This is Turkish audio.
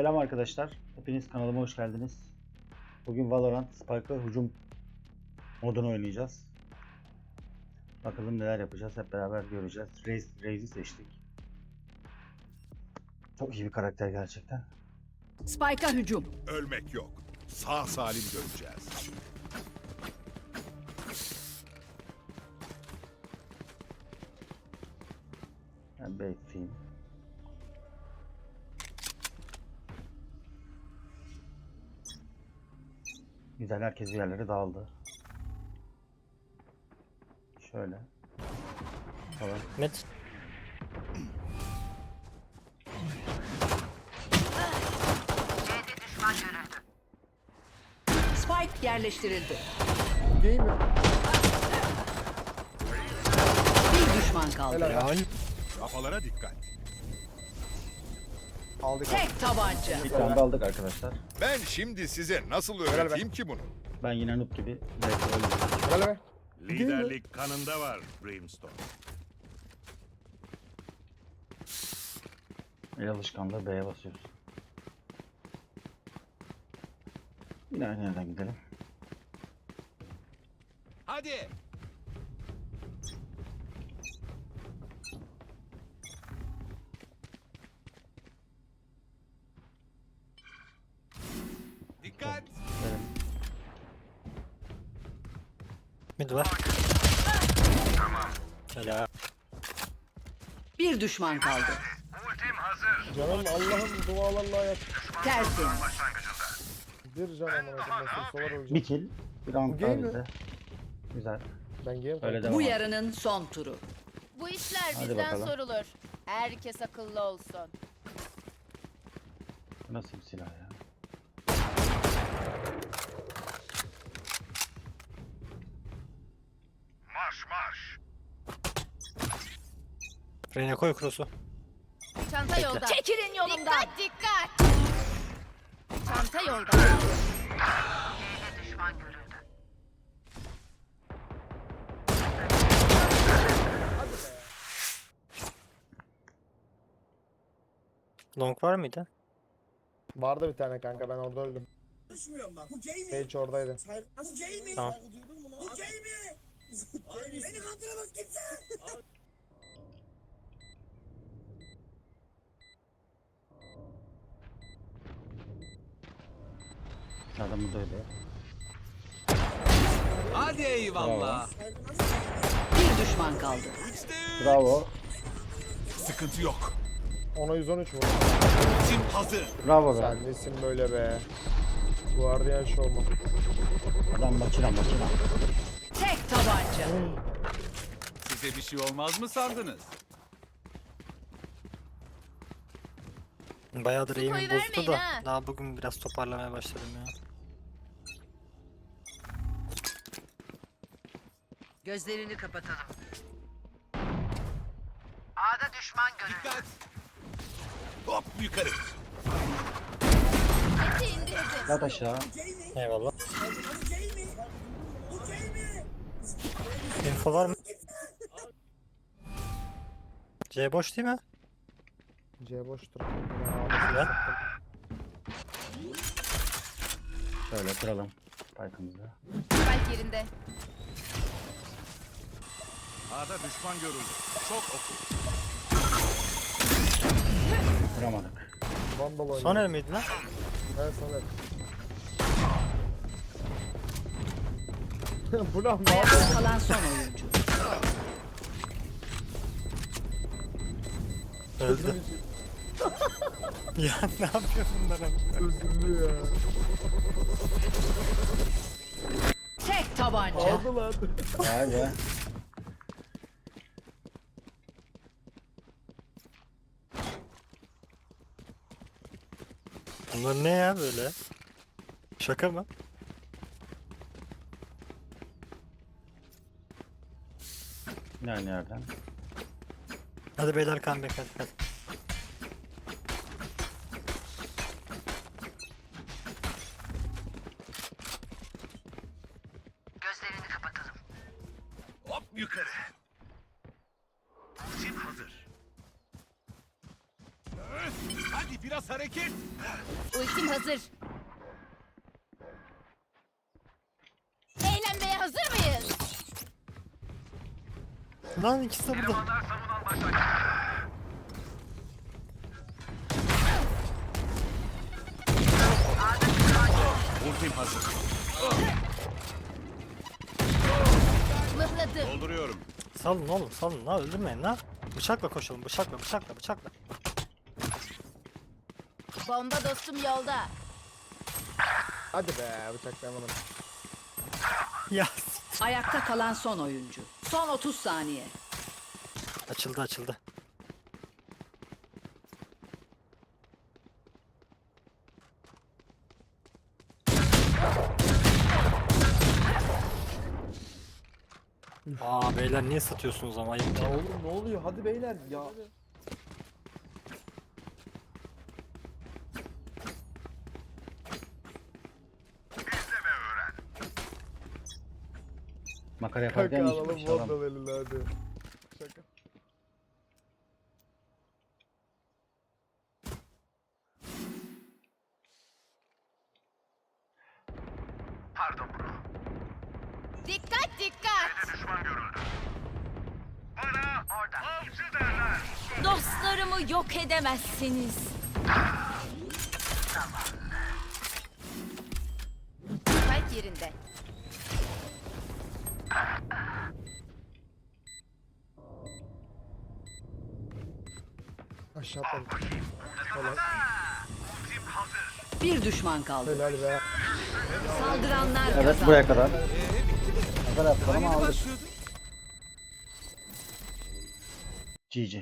Selam arkadaşlar. Hepiniz kanalıma hoş geldiniz. Bugün Valorant Spike'a hücum modunu oynayacağız. Bakalım neler yapacağız hep beraber göreceğiz. Raze, Raze'i seçtik. Çok iyi bir karakter gerçekten. Spike'a hücum. Ölmek yok. Sağ salim döneceğiz. Ben bekleyeyim. Güzel herkes bir yerlere dağıldı. Şöyle. Falan. Mid. Spike yerleştirildi. Değil mi? Bir düşman kaldı. Helal. Kafalara dikkat. Aldık. Tek tabanca. Bir tane de aldık arkadaşlar. Ben şimdi size nasıl öğreteyim ki bunu? Ben yine noob gibi. Helal be. Liderlik kanında var Brimstone. El alışkanlığı B'ye basıyoruz. Yine aynı yerden gidelim. Hadi. Mid var. Helal. Bir düşman kaldı. Canım Allah'ım dualarla yap. Tertemiz. Bir can amına koyayım. Solar. Bir kill. Bir round Bu daha game mi? bizde. Güzel. Ben game Öyle devam. Bu yarının son turu. Bu işler Hadi bizden bakalım. sorulur. Herkes akıllı olsun. Nasıl bir silah ya? Reyna koy cross'u. Çanta Bekle. yolda. Çekilin yolumdan. Dikkat dikkat. Çanta yolda. Long var mıydı? Vardı bir tane kanka ben orada öldüm. Konuşmuyorum bak. Bu gay mi? Hiç oradaydı. Bu gay mi? Tamam. Bu gay mi? Beni kandıramaz kimse. Adamı da öyle. Hadi eyvallah. Bir düşman kaldı. Bravo. Sıkıntı yok. Ona 113 vurdu. Tim hazır. Bravo be. Sen nesin böyle be? Guardian show mu? Adam makina makina. Tek tabanca. Size bir şey olmaz mı sandınız? Bayağıdır aim'im bozdu vermeyin da ha. daha bugün biraz toparlamaya başladım ya. Gözlerini kapatalım. Dikkat. Hop yukarı. Eti indirdim. Yat aşağı. Eyvallah. Info var mı? C boş değil mi? C boştur. Şöyle kıralım. Spike'ımızı. Spike yerinde. A'da düşman görüldü. Çok oku. Kıramadık. Vandal oynuyor. Son el miydi lan? Evet son el. Bu lan ne yapıyor? Ayakta kalan son oyuncu. Öldü. ya ne yapıyor bunlar abi? Üzüldü ya. Tek tabanca. Aldı lan. Vay Bunlar ne ya böyle? Şaka mı? Yine aynı yerden. Hadi beyler comeback hadi hadi. Hop yukarı. Tim hazır. Hadi biraz hareket. Ultim hazır. Eğlenmeye hazır mıyız? Lan ikisi de burada. Ultim hazır. Mıhladım. Dolduruyorum. Salın oğlum salın lan öldürmeyin lan. Bıçakla koşalım bıçakla bıçakla bıçakla. Bomba dostum yolda. Hadi be bıçaklayamadım. Ya Ayakta kalan son oyuncu. Son 30 saniye. açıldı açıldı. Aa beyler niye satıyorsunuz ama ayıp Ya oğlum ne oluyor? Hadi beyler ya. Makara yaparken Kanka hiç alalım bir şey alamam. Vandal eline hadi. Şaka. Dikkat dikkat. Dostlarımı yok edemezsiniz. Spike yerinde. Aşağı atladım. Helal. Bir düşman kaldı. Helal be. Saldıranlar Evet kazandı. buraya kadar. Makara yapalım Yeni aldık. GG.